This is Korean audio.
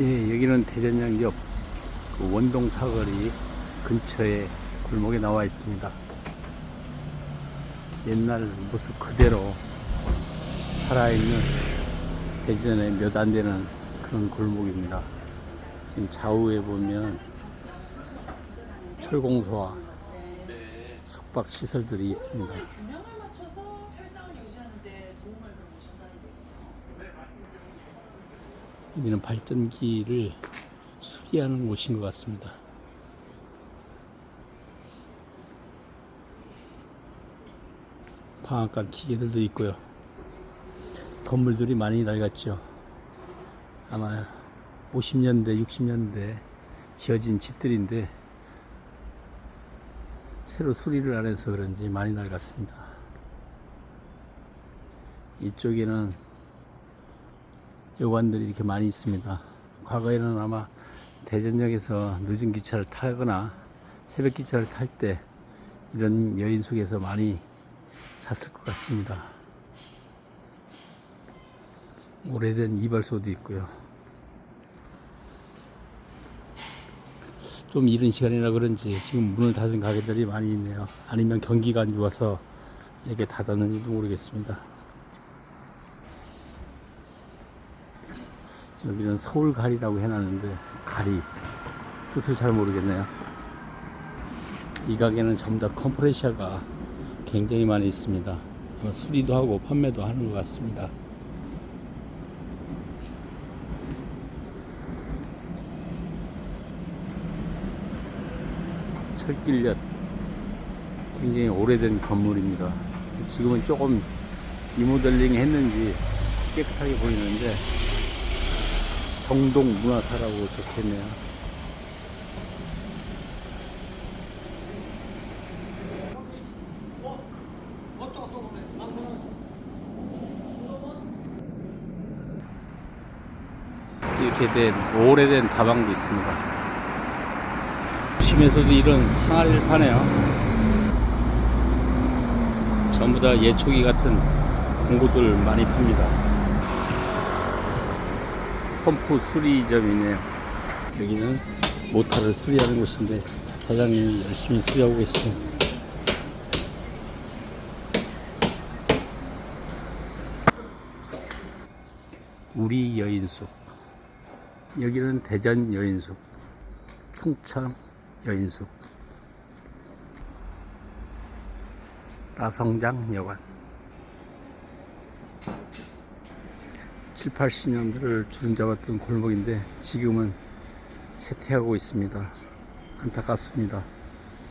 예, 여기는 대전역 옆그 원동 사거리 근처에 골목에 나와 있습니다. 옛날 모습 그대로 살아있는 예전에 몇 안 되는 그런 골목입니다. 지금 좌우에 보면 철공소와 숙박 시설들이 있습니다. 균형을 맞춰서 혈당을 유지하는데 도움을 주신다는 거. 여기는 발전기를 수리하는 곳인 것 같습니다. 방앗간 기계들도 있고요. 건물들이 많이 낡았죠. 아마 50년대, 60년대 지어진 집들인데 새로 수리를 안 해서 그런지 많이 낡았습니다. 이쪽에는 여관들이 이렇게 많이 있습니다. 과거에는 아마 대전역에서 늦은 기차를 타거나 새벽 기차를 탈 때 이런 여인숙에서 많이 잤을 것 같습니다. 오래된 이발소도 있고요. 좀 이른 시간이라 그런지 지금 문을 닫은 가게들이 많이 있네요. 아니면 경기가 안 좋아서 이렇게 닫았는지도 모르겠습니다. 여기는 서울 가리라고 해놨는데 가리 뜻을 잘 모르겠네요. 이 가게는 전부 다 컴프레셔가 굉장히 많이 있습니다. 아마 수리도 하고 판매도 하는 것 같습니다. 철길역 굉장히 오래된 건물입니다. 지금은 조금 리모델링 했는지 깨끗하게 보이는데 정동 문화사라고 적혀있네요. 이렇게 된 오래된 다방도 있습니다. 도심에서도 이런 항아리를 파네요. 전부 다 예초기 같은 공구들 많이 팝니다. 펌프 수리점이네요. 여기는 모터를 수리하는 곳인데 사장님이 열심히 수리하고 계시죠. 우리 여인숙. 여기는 대전 여인숙. 충청 여인숙. 라성장 여관. 7, 80년대를 주름 잡았던 골목인데 지금은 쇠퇴하고 있습니다. 안타깝습니다.